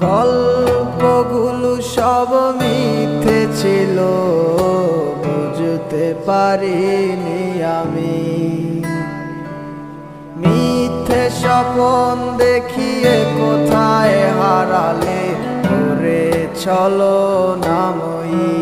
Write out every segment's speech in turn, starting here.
গল্পগুলো সব মিথ্যে ছিল, বুঝতে পারিনি আমি। মিথ্যে স্বপন দেখিয়ে কোথায় হারালে করে চলো নামই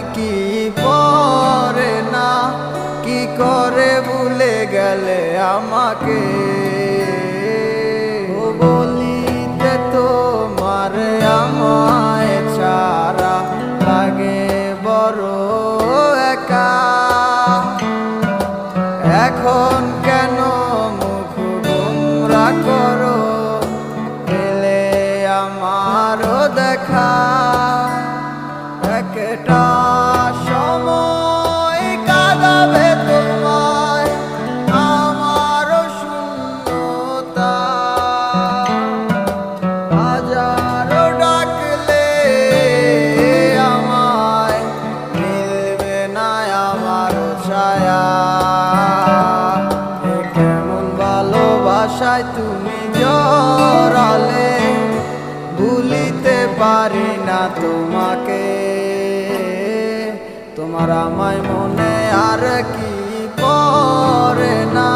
গেলে আমাকে বলিতে তোমার আমায় ছাড়া লাগে বড় একা। এখন কেন মুখ গুমরা করো? পেলে আমারও দেখা। একটা তুমি জড়ালে ভুলিতে পারি না তোমাকে। তোমার আমায় মনে আর কি পরে না?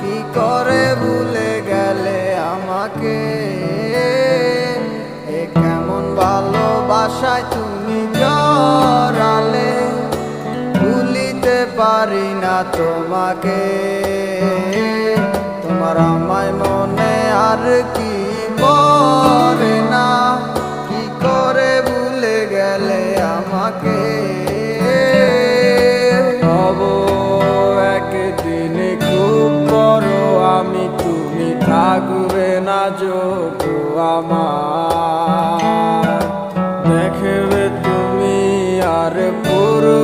কি করে ভুলে গেলে আমাকে? এ কেমন ভালোবাসায় তুমি জড়ালে ভুলিতে পারি না তোমাকে। তোমার আমায় মনে আর কি পরে না? কি করে ভুলে গেলে আমাকে? হব একদিন খুব বড় আমি তুমি থাকবে না যোগ আমার। দেখবে তুমি আর পূর্বে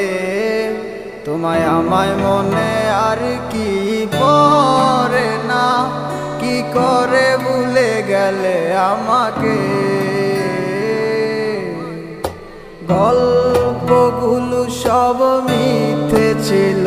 তোমায় আমায় মনে আর কি পরে না? কি করে ভুলে গেলে আমাকে? গল্পগুলো সব মিথ্যে ছিল।